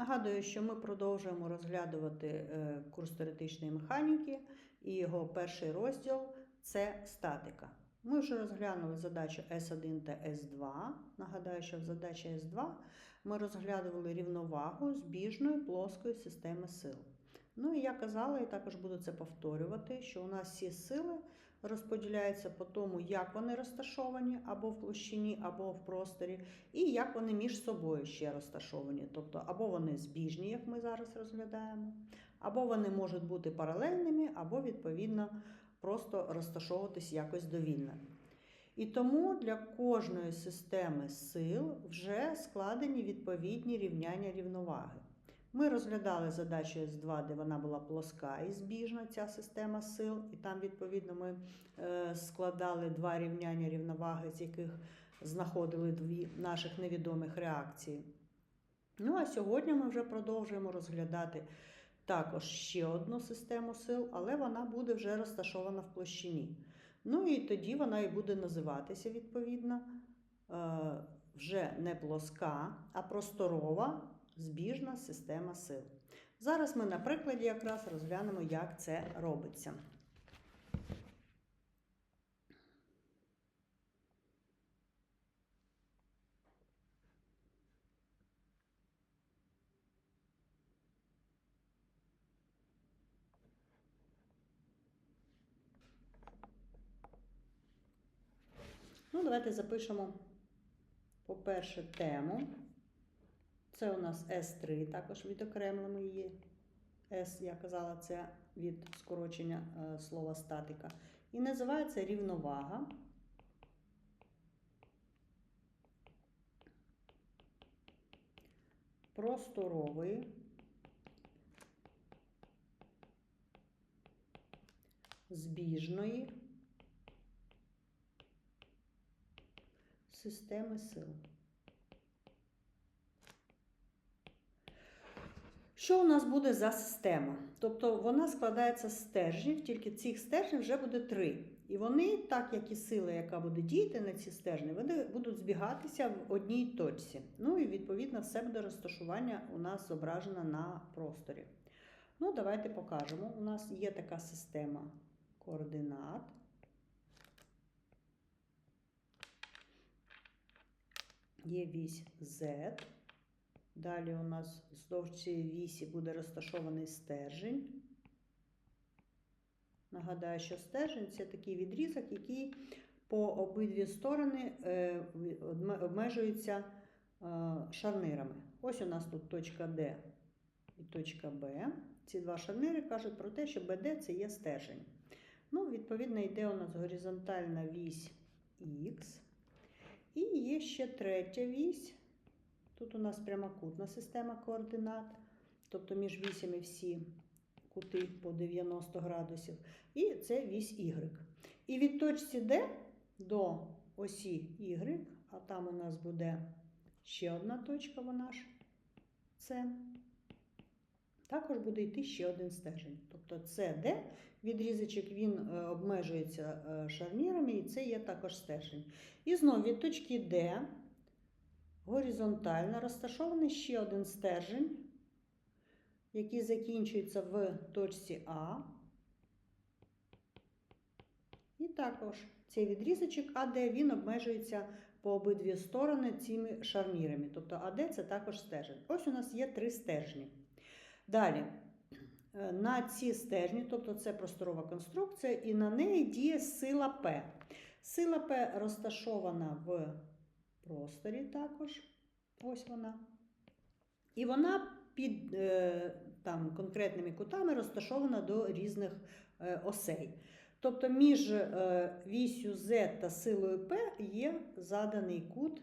Нагадую, що ми продовжуємо розглядувати е, курс теоретичної механіки, і його перший розділ це статика. Ми вже розглянули задачу С1 та С2. Нагадаю, що в задачі С2 ми розглядували рівновагу збіжної плоскої системи сил. Ну і я казала, і також буду це повторювати, що у нас всі сили розподіляються по тому, як вони розташовані або в площині, або в просторі, і як вони між собою ще розташовані. Тобто, або вони збіжні, як ми зараз розглядаємо, або вони можуть бути паралельними, або, відповідно, просто розташовуватись якось довільно. І тому для кожної системи сил вже складені відповідні рівняння рівноваги. Ми розглядали задачу С2, де вона була плоска і збіжна, ця система сил, і там, відповідно, ми е, складали два рівняння рівноваги, з яких знаходили дві наших невідомих реакції. Ну, а сьогодні ми вже продовжуємо розглядати також ще одну систему сил, але вона буде вже розташована в площині. Ну і тоді вона і буде називатися, відповідно, е, вже не плоска, а просторова збіжна система сил. Зараз ми на прикладі якраз розглянемо, як це робиться. Ну, давайте запишемо, по-перше, тему. Це у нас S3, також відокремлено її. S, я казала, це від скорочення е, слова статика. І називається рівновага. Просторової збіжної системи сил. Що у нас буде за система? Тобто вона складається з стержнів, тільки цих стержнів вже буде три. І вони, так як і сила, яка буде діяти на ці стержні, вони будуть збігатися в одній точці. Ну і відповідно все буде розташування у нас зображено на просторі. Ну, давайте покажемо. У нас є така система координат. Є вісь Z. Далі у нас вздовж цієї вісі буде розташований стержень. Нагадаю, що стержень це такий відрізок, який по обидві сторони е, обмежується е, шарнирами. Ось у нас тут точка D і точка B. Ці два шарнири кажуть про те, що BD це є стержень. Ну, Відповідно, йде у нас горизонтальна вісь Х. І є ще третя вісь. Тут у нас прямокутна система координат, тобто між вісями всі кути по 90 градусів. І це вісь Y. І від точці D до осі Y, а там у нас буде ще одна точка, вона ж С. Також буде йти ще один стержень. Тобто CD, відрізочок він е, обмежується е, шарнірами, і це є також стержень. І знову від точки D горизонтально розташований ще один стержень, який закінчується в точці А. І також цей відрізочок АД він обмежується по обидві сторони цими шарнірами. Тобто АД це також стержень. Ось у нас є три стержні. Далі, е, на ці стержні, тобто це просторова конструкція, і на неї діє сила П. Сила П розташована в просторі також. Ось вона. І вона під е, там, конкретними кутами розташована до різних е, осей. Тобто між е, вісю Z та силою P є заданий кут.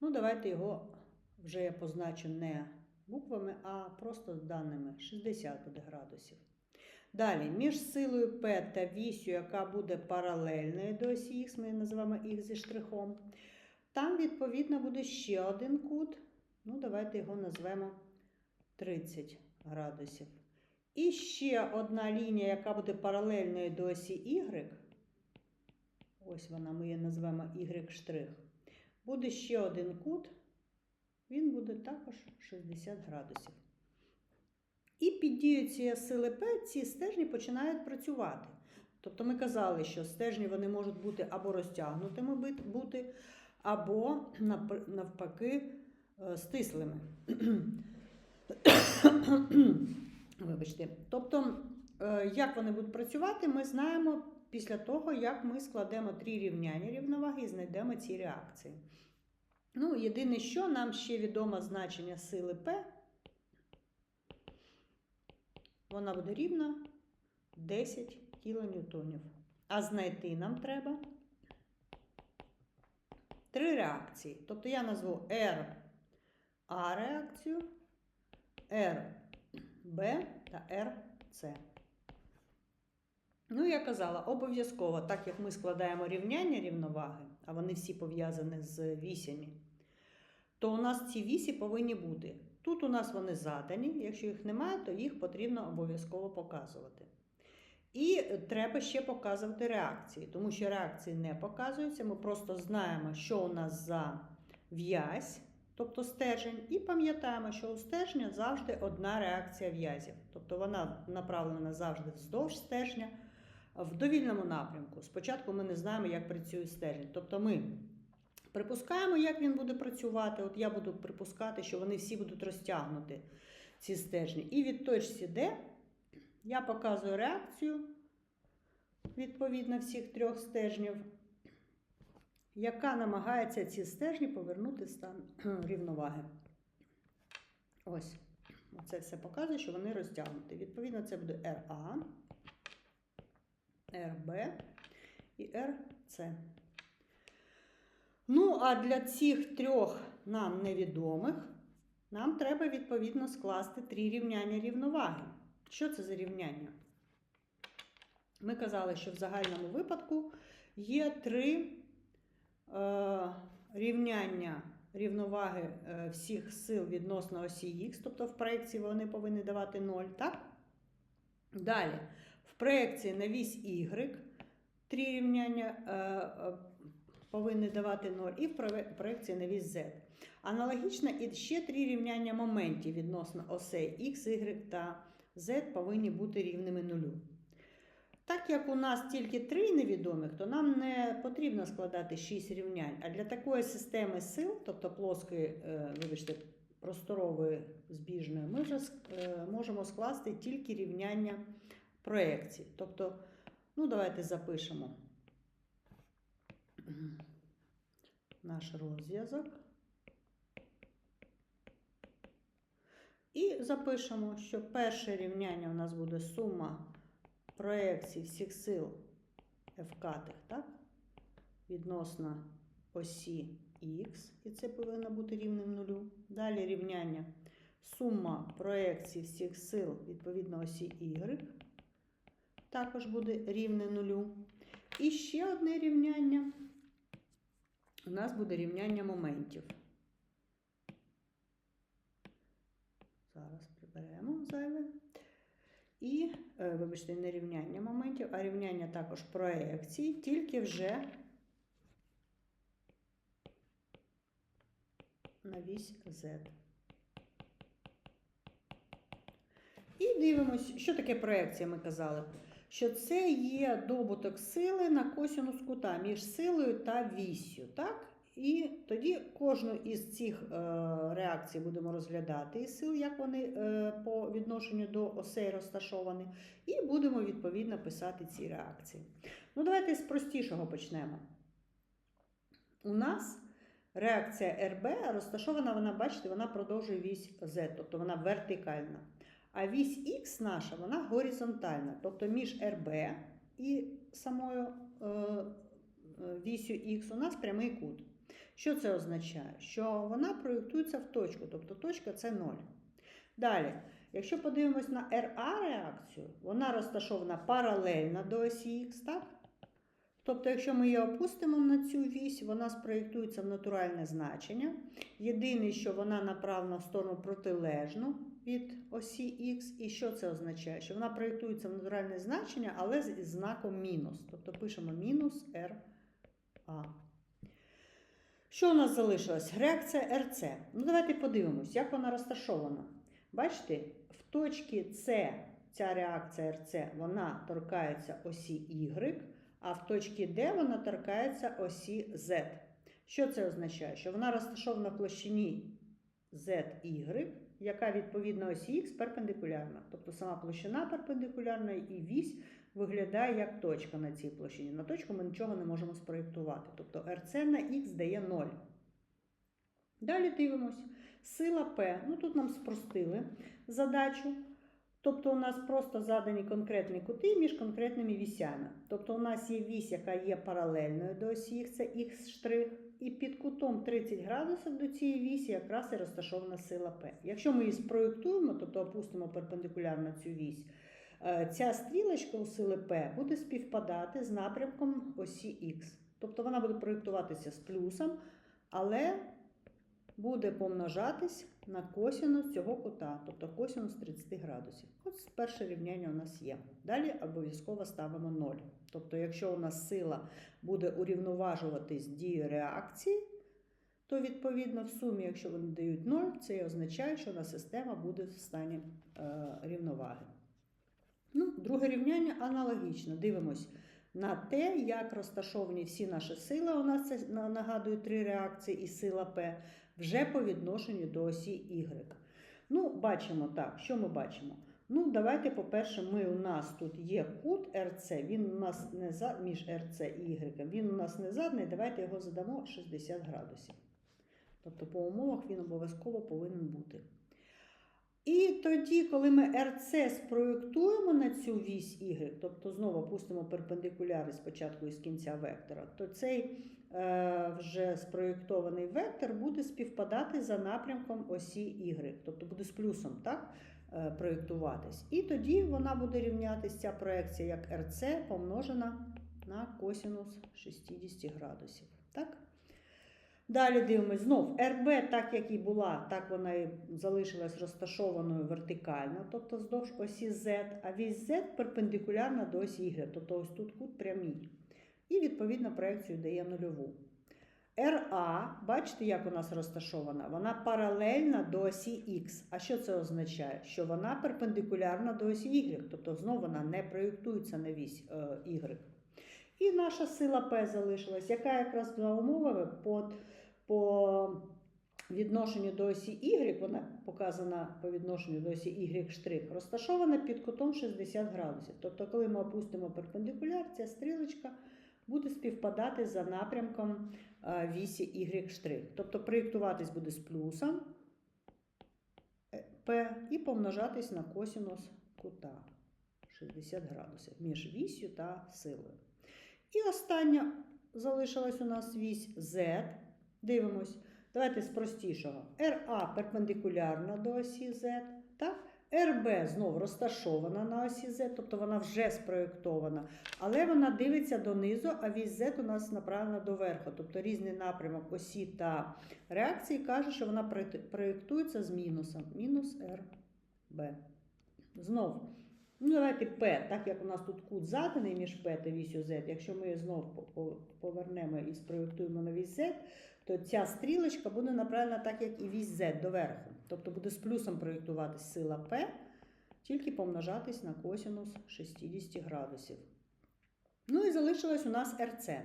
Ну, давайте його вже я позначу не буквами, а просто даними 60 буде градусів. Далі, між силою P та вісю, яка буде паралельною до осі Х, ми її називаємо Х зі штрихом. Там, відповідно, буде ще один кут. Ну, давайте його назвемо 30 градусів. І ще одна лінія, яка буде паралельною до осі Y. Ось вона, ми її назвемо Y'. Буде ще один кут. він буде також 60 градусів. І під дією цієї сили П ці стержні починають працювати. Тобто ми казали, що стержні вони можуть бути або розтягнутими бути, або навпаки е, стислими. Вибачте. Тобто, е, як вони будуть працювати, ми знаємо після того, як ми складемо три рівняння рівноваги і знайдемо ці реакції. Ну, єдине, що нам ще відомо значення сили П. Вона буде рівна 10 кН. А знайти нам треба три реакції. Тобто я назву R А реакцію, R Б та RC. Ну, я казала, обов'язково, так як ми складаємо рівняння рівноваги, а вони всі пов'язані з вісями, то у нас ці вісі повинні бути. Тут у нас вони задані, якщо їх немає, то їх потрібно обов'язково показувати. І треба ще показувати реакції, тому що реакції не показуються. Ми просто знаємо, що у нас за в'язь, тобто стержень, і пам'ятаємо, що у стержня завжди одна реакція в'язів. Тобто вона направлена завжди вздовж стержня в довільному напрямку. Спочатку ми не знаємо, як працює стержень. Тобто ми припускаємо, як він буде працювати. От я буду припускати, що вони всі будуть розтягнути ці стержні. І від точці Д я показую реакцію відповідно всіх трьох стержнів, яка намагається ці стержні повернути стан рівноваги. Ось. Оце все показує, що вони розтягнуті. Відповідно, це буде RA, RB і RC. Ну, а для цих трьох нам невідомих нам треба відповідно скласти три рівняння рівноваги. Що це за рівняння? Ми казали, що в загальному випадку є три е, рівняння рівноваги е, всіх сил відносно осі Х, тобто в проєкції вони повинні давати 0, так? Далі, в проєкції на вісь Y три рівняння е, е, повинні давати 0, і в проєкції на вісь Z. Аналогічно і ще три рівняння моментів відносно осей X, Y та Z повинні бути рівними нулю. Так як у нас тільки три невідомих, то нам не потрібно складати 6 рівнянь. А для такої системи сил, тобто плоскої, е, вибачте, просторової збіжної, ми вже е, можемо скласти тільки рівняння проекцій. Тобто, ну давайте запишемо наш розв'язок. І запишемо, що перше рівняння у нас буде сума проекцій всіх сил f так? відносно осі Х, і це повинно бути рівним нулю. Далі рівняння сума проекцій всіх сил відповідно осі Y також буде рівне нулю. І ще одне рівняння. У нас буде рівняння моментів. Зараз приберемо зайве. І, е, вибачте, не рівняння моментів, а рівняння також проекцій, тільки вже на вісь Z. І дивимось, що таке проекція, ми казали. Що це є добуток сили на косинус кута між силою та віссю. Так? І тоді кожну із цих е, реакцій будемо розглядати із сил, як вони е, по відношенню до осей розташовані, і будемо відповідно писати ці реакції. Ну, давайте з простішого почнемо. У нас реакція РБ розташована, вона, бачите, вона продовжує вісь Z, тобто вона вертикальна. А вісь Х наша, вона горизонтальна, тобто між РБ і самою е, вісю Х у нас прямий кут. Що це означає? Що вона проєктується в точку, тобто точка це 0. Далі, якщо подивимось на RA реакцію, вона розташована паралельно до осі Х, так? Тобто, якщо ми її опустимо на цю вісь, вона спроєктується в натуральне значення. Єдине, що вона направлена в сторону протилежну від осі Х. І що це означає? Що вона проєктується в натуральне значення, але з знаком мінус. Тобто пишемо мінус RA. Що у нас залишилось? Реакція РЦ. Ну, давайте подивимось, як вона розташована. Бачите, в точці С ця реакція РЦ вона торкається осі Y, а в точці Д вона торкається осі Z. Що це означає? Що вона розташована в площині ZY, яка відповідно осі Х перпендикулярна. Тобто сама площина перпендикулярна і вісь виглядає як точка на цій площині. На точку ми нічого не можемо спроєктувати. Тобто РЦ на Х дає 0. Далі дивимось. Сила П. Ну тут нам спростили задачу. Тобто у нас просто задані конкретні кути між конкретними вісями. Тобто у нас є вісь, яка є паралельною до осі, Х, це х і під кутом 30 градусів до цієї вісі якраз і розташована сила П. Якщо ми її спроєктуємо, тобто опустимо перпендикулярно цю вісь, ця стрілочка у сили П буде співпадати з напрямком осі Х. Тобто вона буде проєктуватися з плюсом, але буде помножатись на косінус цього кута, тобто косінус 30 градусів. Ось перше рівняння у нас є. Далі обов'язково ставимо 0. Тобто, якщо у нас сила буде урівноважуватись дією реакції, то відповідно в сумі, якщо вони дають 0, це означає, що у нас система буде в стані е, рівноваги. Ну, друге рівняння аналогічно. Дивимось на те, як розташовані всі наші сили. У нас це нагадую три реакції і сила П вже по відношенню до осі Y. Ну, бачимо так, що ми бачимо? Ну, давайте, по-перше, ми у нас тут є кут РЦ, він у нас не за між РЦ і Y, він у нас не задний, давайте його задамо 60 градусів. Тобто по умовах він обов'язково повинен бути. І тоді, коли ми РЦ спроєктуємо на цю вісь Y, тобто знову пустимо перпендикуляри спочатку і з кінця вектора, то цей е, вже спроєктований вектор буде співпадати за напрямком осі Y, тобто буде з плюсом так, е, проєктуватись. І тоді вона буде рівнятися ця проекція як РЦ помножена на косінус 60 градусів. Так? Далі дивимось знов РБ, так як і була, так вона і залишилась розташованою вертикально, тобто вздовж осі Z, а вісь Z перпендикулярна до осі Y, тобто ось тут кут прямий. І відповідно проекцію дає нульову. РА, бачите, як у нас розташована? Вона паралельна до осі Х. А що це означає? Що вона перпендикулярна до осі Y, тобто знову вона не проєктується на вісь е, Y. І наша сила П залишилась, яка якраз за умовами по, по відношенню до осі Y, вона показана по відношенню до осі Y штрих, розташована під кутом 60 градусів. Тобто, коли ми опустимо перпендикуляр, ця стрілочка буде співпадати за напрямком е, вісі Y штрих. Тобто проєктуватись буде з плюсом е, P і помножатись на косінус кута 60 градусів між вісю та силою. І остання залишилась у нас вісь Z. Дивимось. Давайте з простішого. РА перпендикулярна до осі Z. Так? РБ знову розташована на осі Z, тобто вона вже спроєктована, але вона дивиться донизу, а вісь Z у нас направлена доверху. Тобто різний напрямок осі та реакції каже, що вона проєктується з мінусом. Мінус РБ. Знову. Ну, давайте P, так як у нас тут кут заданий між P та вісю Z, якщо ми знову по- по- повернемо і спроєктуємо на вісь Z, то ця стрілочка буде направлена так, як і вісь Z доверху. Тобто буде з плюсом проєктуватись сила P, тільки помножатись на косінус 60 градусів. Ну і залишилось у нас RC.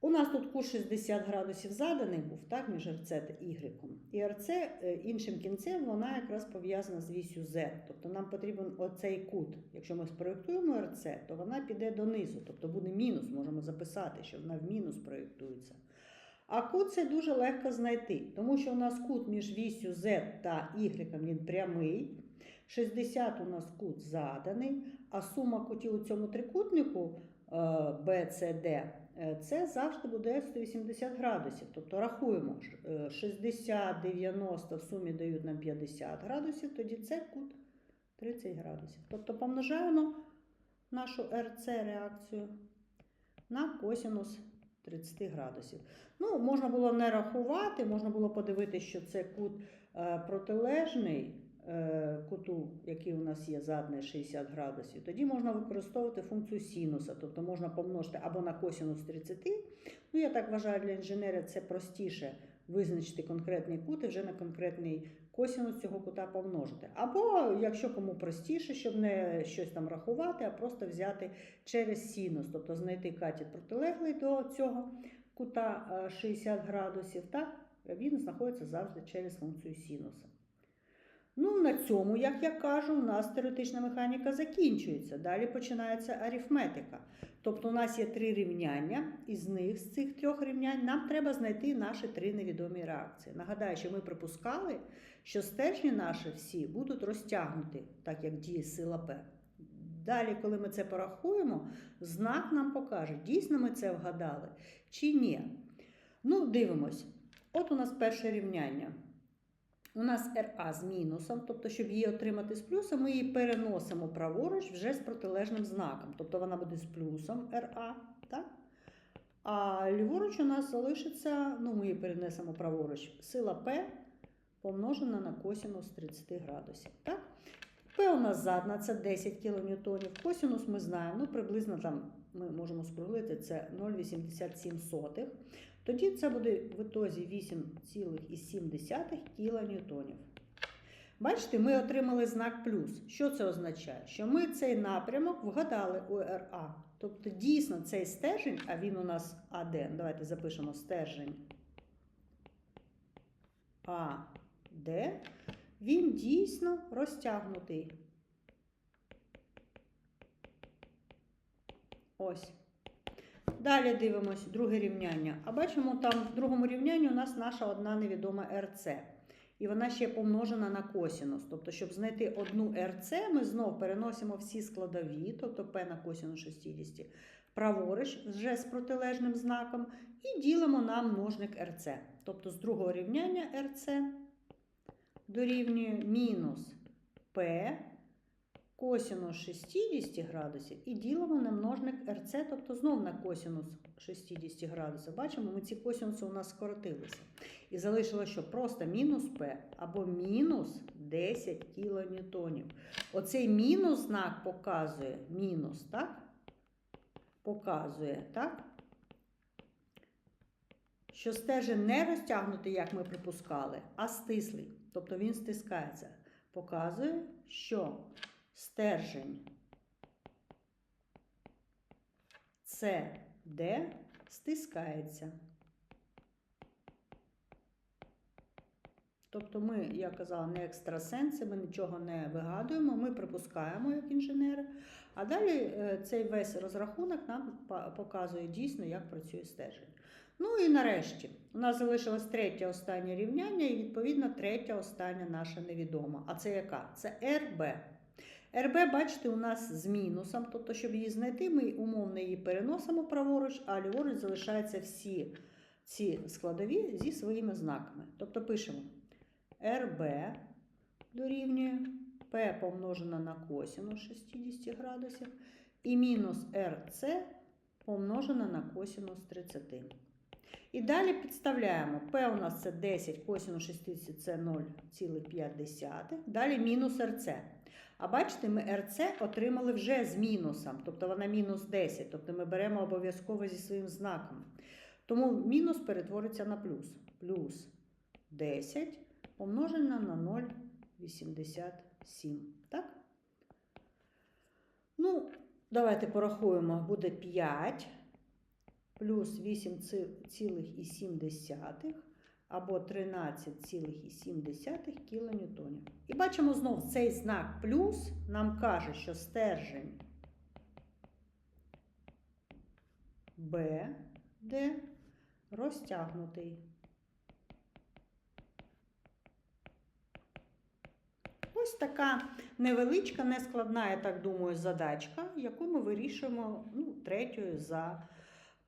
У нас тут кут 60 градусів заданий був, так, між RC та Y. І RC е, іншим кінцем вона якраз пов'язана з вісю Z. Тобто нам потрібен оцей кут. Якщо ми спроєктуємо RC, то вона піде донизу, тобто буде мінус, можемо записати, що вона в мінус проєктується. А кут це дуже легко знайти, тому що у нас кут між вісю Z та Y він прямий. 60 у нас кут заданий, а сума кутів у цьому трикутнику е, BCD е, це завжди буде 180 градусів. Тобто рахуємо, е, 60, 90 в сумі дають нам 50 градусів, тоді це кут 30 градусів. Тобто помножаємо нашу РЦ реакцію на косінус 30 градусів. Ну, можна було не рахувати, можна було подивитися, що це кут е, протилежний е, куту, який у нас є задний 60 градусів, тоді можна використовувати функцію синуса, тобто можна помножити або на косинус 30. Ну, я так вважаю, для інженера це простіше визначити конкретний кут і вже на конкретний косинус цього кута помножити. Або, якщо кому простіше, щоб не щось там рахувати, а просто взяти через синус, тобто знайти катет протилеглий до цього кута е, 60 градусів, так? він знаходиться завжди через функцію синуса. Ну, на цьому, як я кажу, у нас теоретична механіка закінчується. Далі починається арифметика. Тобто у нас є три рівняння, із них, з цих трьох рівнянь, нам треба знайти наші три невідомі реакції. Нагадаю, що ми припускали, що стержні наші всі будуть розтягнуті, так як діє сила П. Далі, коли ми це порахуємо, знак нам покаже, дійсно ми це вгадали чи ні. Ну, дивимось. От у нас перше рівняння. У нас РА з мінусом, тобто, щоб її отримати з плюсом, ми її переносимо праворуч вже з протилежним знаком. Тобто вона буде з плюсом РА. Так? А ліворуч у нас залишиться, ну, ми її перенесемо праворуч, сила П помножена на косинус 30 градусів. Так? П у нас задна, це 10 кН. Косинус ми знаємо, ну приблизно там ми можемо скруглити, це 0,87. Тоді це буде в ітозі 8,7 кН. Бачите, ми отримали знак плюс. Що це означає? Що ми цей напрямок вгадали у РА. Тобто, дійсно, цей стержень, а він у нас АД. Давайте запишемо стержень АД, він дійсно розтягнутий. Ось. Далі дивимось друге рівняння. А бачимо, там в другому рівнянні у нас наша одна невідома РЦ. І вона ще помножена на косінус. Тобто, щоб знайти одну РЦ, ми знов переносимо всі складові, тобто P на косінус 60, праворуч вже з протилежним знаком, і ділимо на множник РЦ. Тобто з другого рівняння РЦ дорівнює мінус P косинус 60 градусів і ділимо на множник РЦ, тобто знов на косинус 60 градусів. Бачимо, ми ці косинуси у нас скоротилися. І залишилося що просто мінус P або мінус 10 кілоньютонів. Оцей мінус знак показує мінус, так? Показує, так? Що стежень не розтягнутий, як ми припускали, а стислий. Тобто він стискається. Показує, що стержень CD стискається. Тобто ми, я казала, не екстрасенси, ми нічого не вигадуємо, ми припускаємо як інженери. А далі е, цей весь розрахунок нам показує дійсно, як працює стержень. Ну і нарешті, у нас залишилось третє останнє рівняння, і відповідно третя остання наша невідома. А це яка? Це РБ. РБ, бачите, у нас з мінусом, тобто, щоб її знайти, ми умовно її переносимо праворуч, а ліворуч залишаються всі ці складові зі своїми знаками. Тобто пишемо РБ дорівнює P помножено на косинус 60 градусів і мінус РЦ помножено на косинус 30. І далі підставляємо. P у нас це 10, косинус 60 це 0,5. Далі мінус РЦ. А бачите, ми РЦ отримали вже з мінусом, тобто вона мінус 10, тобто ми беремо обов'язково зі своїм знаком. Тому мінус перетвориться на плюс. Плюс 10 помножено на 0,87. Так? Ну, давайте порахуємо. Буде 5 плюс 8,7 або 13,7 кілоньютонів. І бачимо знов цей знак плюс нам каже, що стержень БД розтягнутий. Ось така невеличка, нескладна, я так думаю, задачка, яку ми вирішуємо ну, третьою за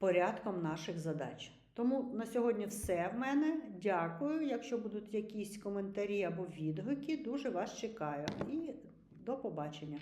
порядком наших задач. Тому на сьогодні все в мене. Дякую. Якщо будуть якісь коментарі або відгуки, дуже вас чекаю. І до побачення.